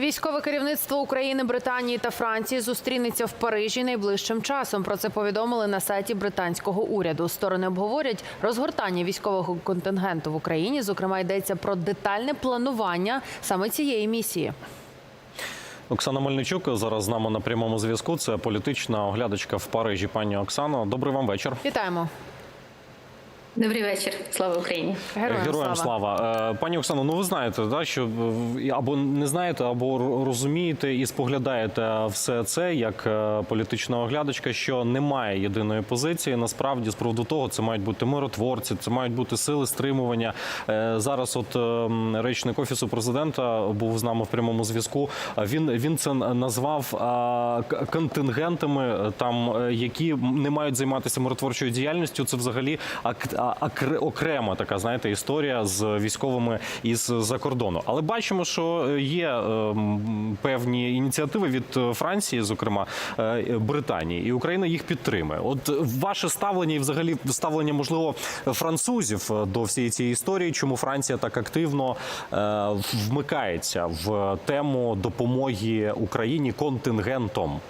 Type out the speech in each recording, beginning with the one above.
Військове керівництво України, Британії та Франції зустрінеться в Парижі найближчим часом. Про це повідомили на сайті британського уряду. Сторони обговорять розгортання військового контингенту в Україні. Зокрема, йдеться про детальне планування саме цієї місії. Оксана Мельничук зараз з нами на прямому зв'язку. Це політична оглядачка в Парижі. Пані Оксано, добрий вам вечір. Вітаємо. Добрий вечір, слава Україні. Героям, слава. слава. Е, Пані Оксано, ну ви знаєте, да, що е, або не знаєте, або розумієте і споглядаєте все це як е, політична оглядачка, що немає єдиної позиції. Насправді, з приводу того, це мають бути миротворці, це мають бути сили стримування. Зараз, от е, речник офісу президента був з нами в прямому зв'язку. Він він це назвав к- контингентами, там які не мають займатися миротворчою діяльністю. Це взагалі ак- а- акре- окрема така, знаєте, історія з військовими із за кордону. Але бачимо, що є е, певні ініціативи від е, Франції, зокрема е, Британії, і Україна їх підтримує. От ваше ставлення і взагалі ставлення можливо французів е, до всієї цієї історії, чому Франція так активно е, вмикається в тему допомоги Україні контингентом.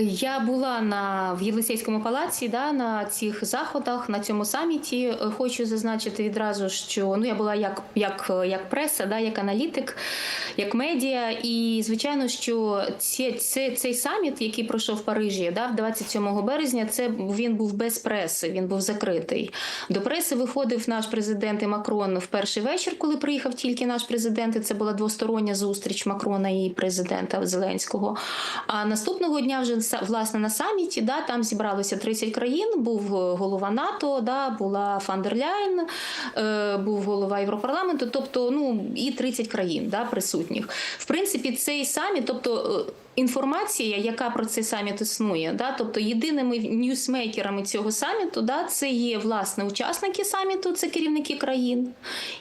Я була на в Єлисейському палаці, да, на цих заходах, на цьому саміті. Е, Хочу зазначити відразу, що ну я була як, як, як преса, да, як аналітик, як медіа. І звичайно, що ці, це, цей саміт, який пройшов в Парижі, да, 27 березня, це він був без преси, він був закритий. До преси виходив наш президент і Макрон в перший вечір, коли приїхав тільки наш президент. І це була двостороння зустріч Макрона і президента Зеленського. А наступного дня вже власне на саміті, да, там зібралося 30 країн. Був е, голова НАТО, да, була Фандерляйн, е, був голова Європарламенту, тобто ну і 30 країн да, присутніх. В принципі, цей саміт, тобто. е, Інформація, яка про цей саміт існує, да, тобто єдиними ньюсмейкерами цього саміту, да, це є власне учасники саміту, це керівники країн.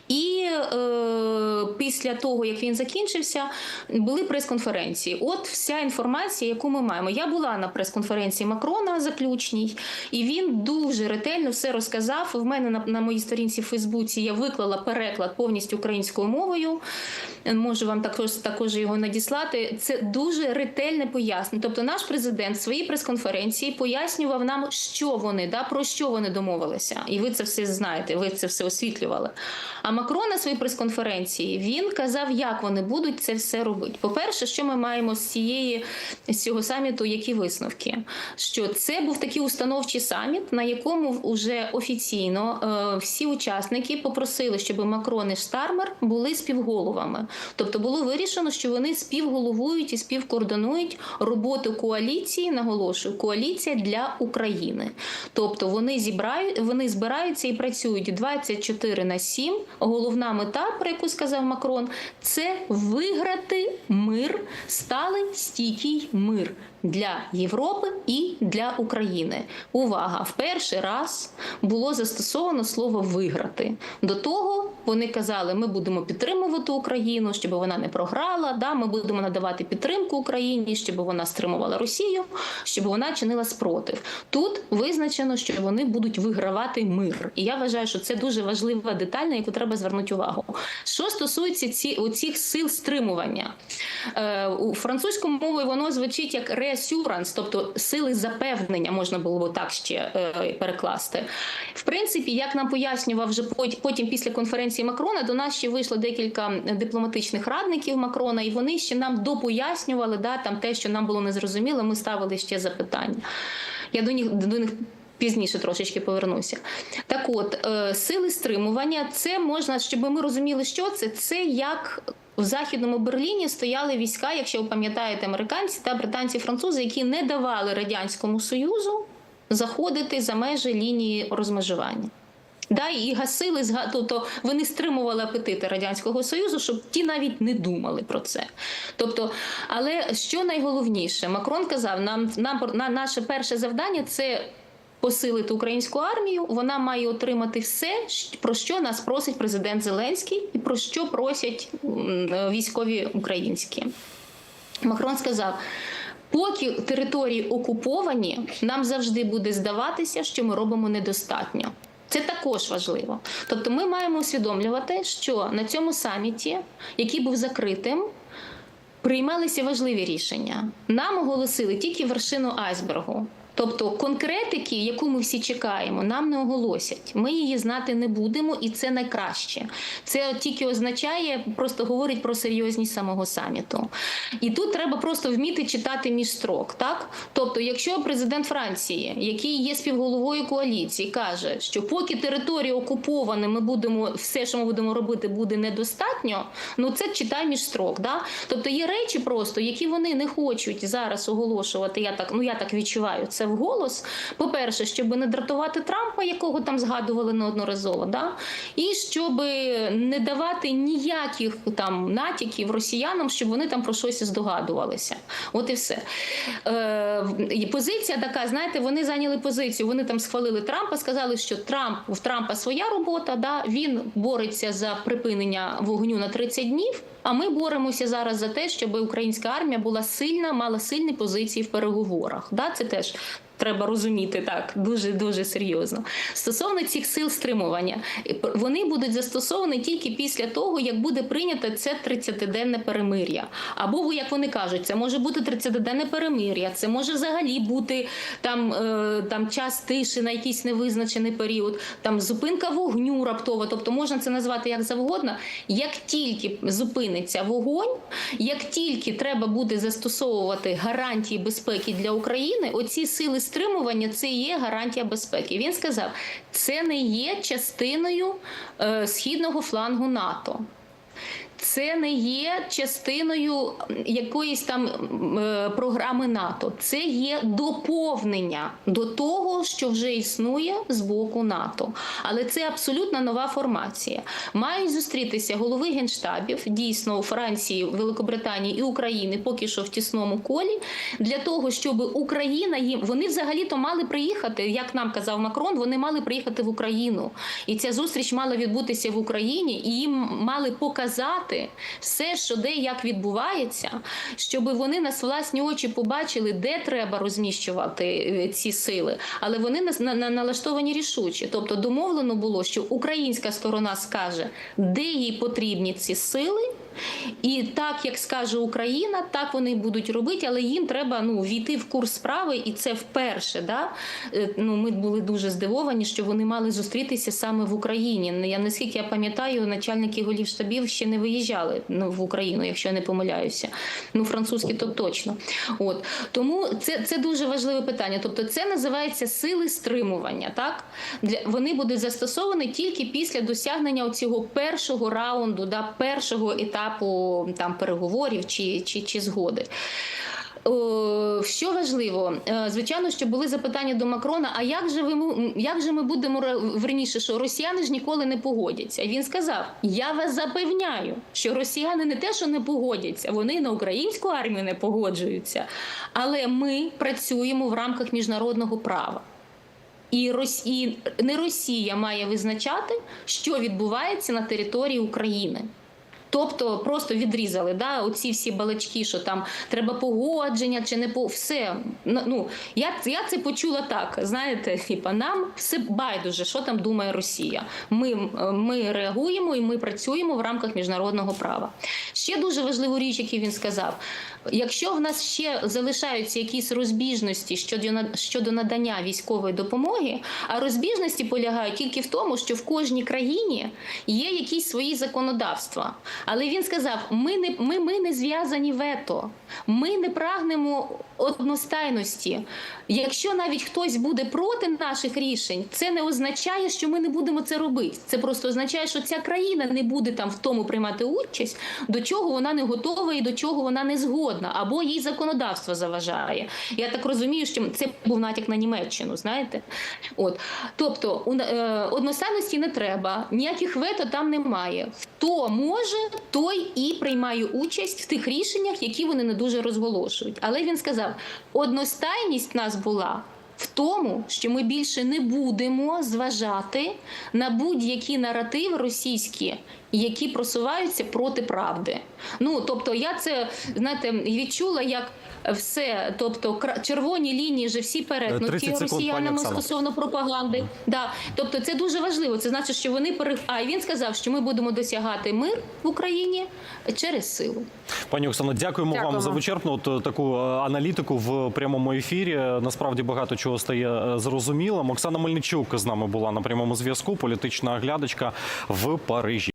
І е, після того, як він закінчився, були прес-конференції. От вся інформація, яку ми маємо. Я була на прес-конференції Макрона заключній, і він дуже ретельно все розказав. В мене на, на моїй сторінці в Фейсбуці я виклала переклад повністю українською мовою. Можу вам також також його надіслати. Це дуже ретельне пояснення. Тобто, наш президент в своїй прес-конференції пояснював нам, що вони да про що вони домовилися, і ви це все знаєте. Ви це все освітлювали. А Макрон на своїй прес-конференції він казав, як вони будуть це все робити. По-перше, що ми маємо з цієї з цього саміту, які висновки? Що це був такий установчий саміт, на якому вже офіційно е, всі учасники попросили, щоб Макрон і Штармер були співголовами. Тобто було вирішено, що вони співголовують і співкоординують роботу коаліції. Наголошую, коаліція для України. Тобто вони зібрають, вони збираються і працюють 24 на 7. Головна мета, про яку сказав Макрон, це виграти мир, сталий стійкий мир для Європи і для України. Увага! В перший раз було застосовано слово виграти. До того вони казали, ми будемо підтримувати Україну, щоб вона не програла. Да, ми будемо надавати підтримку Україні, щоб вона стримувала Росію, щоб вона чинила спротив. Тут визначено, що вони будуть вигравати мир. І я вважаю, що це дуже важлива деталь, на яку треба звернути увагу. Що стосується ці оцих сил стримування, е, у французькому мовою воно звучить як reassurance, тобто сили запевнення, можна було б так ще е, перекласти. В принципі, як нам пояснював вже потім після конференції Макрона, до нас ще вийшло декілька дипломатичних радників Макрона, і вони ще нам допояснювали да, там те, що нам було незрозуміло, ми ставили ще запитання. Я до них до них. Пізніше трошечки повернуся. Так от, е, сили стримування, це можна, щоб ми розуміли, що це. Це як в Західному Берліні стояли війська, якщо ви пам'ятаєте, американці та британці, французи, які не давали Радянському Союзу заходити за межі лінії розмежування. Да, і гасили тобто вони стримували апетити радянського союзу, щоб ті навіть не думали про це. Тобто, але що найголовніше, Макрон казав, нам, нам на наше перше завдання це. Посилити українську армію, вона має отримати все, про що нас просить президент Зеленський, і про що просять військові українські. Макрон сказав: поки території окуповані, нам завжди буде здаватися, що ми робимо недостатньо. Це також важливо. Тобто, ми маємо усвідомлювати, що на цьому саміті, який був закритим, приймалися важливі рішення. Нам оголосили тільки вершину айсбергу. Тобто конкретики, яку ми всі чекаємо, нам не оголосять. Ми її знати не будемо, і це найкраще. Це тільки означає, просто говорить про серйозність самого саміту. І тут треба просто вміти читати між строк. Так, тобто, якщо президент Франції, який є співголовою коаліції, каже, що поки територія окупована, ми будемо все, що ми будемо робити, буде недостатньо. Ну це читай між строк. Да? Тобто є речі, просто які вони не хочуть зараз оголошувати. Я так ну я так відчуваю це вголос. По-перше, щоб не дратувати Трампа, якого там згадували неодноразово, да? і щоб не давати ніяких там натяків росіянам, щоб вони там про щось здогадувалися. От і все. Е, позиція така, знаєте, вони зайняли позицію. Вони там схвалили Трампа, сказали, що Трамп в Трампа своя робота. Да? Він бореться за припинення вогню на 30 днів. А ми боремося зараз за те, щоб українська армія була сильна, мала сильні позиції в переговорах. Да, це теж. Треба розуміти так дуже дуже серйозно. Стосовно цих сил стримування, вони будуть застосовані тільки після того, як буде прийнято це 30-денне перемир'я. Або як вони кажуть, це може бути 30-денне перемир'я, це може взагалі бути там, е, там час тиші на якийсь невизначений період, там зупинка вогню раптова. Тобто можна це назвати як завгодно. Як тільки зупиниться вогонь, як тільки треба буде застосовувати гарантії безпеки для України, оці сили стримування це є гарантія безпеки. Він сказав, це не є частиною е, східного флангу НАТО. Це не є частиною якоїсь там е, програми НАТО. Це є доповнення до того, що вже існує з боку НАТО. Але це абсолютно нова формація. Мають зустрітися голови генштабів дійсно у Франції, Великобританії і України, поки що в тісному колі, для того, щоб Україна їм вони взагалі-то мали приїхати, як нам казав Макрон, вони мали приїхати в Україну. І ця зустріч мала відбутися в Україні, і їм мали показати все, що де як відбувається, щоб вони на власні очі побачили, де треба розміщувати е, ці сили. Але вони нас на, на, налаштовані рішуче. Тобто домовлено було, що українська сторона скаже, де їй потрібні ці сили. І так, як скаже Україна, так вони будуть робити, але їм треба ну війти в курс справи, і це вперше. Да? Е, Ну, ми були дуже здивовані, що вони мали зустрітися саме в Україні. Я наскільки я пам'ятаю, начальники голів штабів ще не виїжджали ну, в Україну, якщо я не помиляюся. Ну, французькі то точно. От тому це, це дуже важливе питання. Тобто, це називається сили стримування. Так для вони будуть застосовані тільки після досягнення цього першого раунду, да, першого етапу там переговорів чи, чи, чи згоди. Що важливо, Е, звичайно, що були запитання до Макрона: а як же ви як же ми будемо верніше, що росіяни ж ніколи не погодяться? Він сказав: Я вас запевняю, що росіяни не те, що не погодяться, вони на українську армію не погоджуються, але ми працюємо в рамках міжнародного права. І Рос- не Росія має визначати, що відбувається на території України. Тобто просто відрізали да, оці всі балачки, що там треба погодження чи не по все. Ну, я, я це почула так. Знаєте, типа нам все байдуже, що там думає Росія. Ми, ми реагуємо і ми працюємо в рамках міжнародного права. Ще дуже важливу річ, яку він сказав: якщо в нас ще залишаються якісь розбіжності щодо щодо надання військової допомоги, а розбіжності полягають тільки в тому, що в кожній країні є якісь свої законодавства. Але він сказав: ми не ми, ми не зв'язані вето, ми не прагнемо одностайності. Якщо навіть хтось буде проти наших рішень, це не означає, що ми не будемо це робити. Це просто означає, що ця країна не буде там в тому приймати участь, до чого вона не готова і до чого вона не згодна, або їй законодавство заважає. Я так розумію, що це був натяк на Німеччину. Знаєте, от тобто е, одностайності не треба, ніяких вето там немає. Хто може, той і приймає участь в тих рішеннях, які вони не дуже розголошують. Але він сказав: одностайність в нас була в тому, що ми більше не будемо зважати на будь-які наративи російські, які просуваються проти правди. Ну тобто, я це знаєте відчула як. Все, тобто червоні лінії вже всі 30 перетнуті росіянами стосовно пропаганди. Да. Тобто це дуже важливо. Це значить, що вони пере... А і він сказав, що ми будемо досягати мир в Україні через силу. Пані Оксано, дякуємо, Дякуємо. вам за вичерпну от, таку е, аналітику в прямому ефірі. Насправді багато чого стає е, зрозумілим. Оксана Мельничук з нами була на прямому зв'язку. Політична оглядачка в Парижі.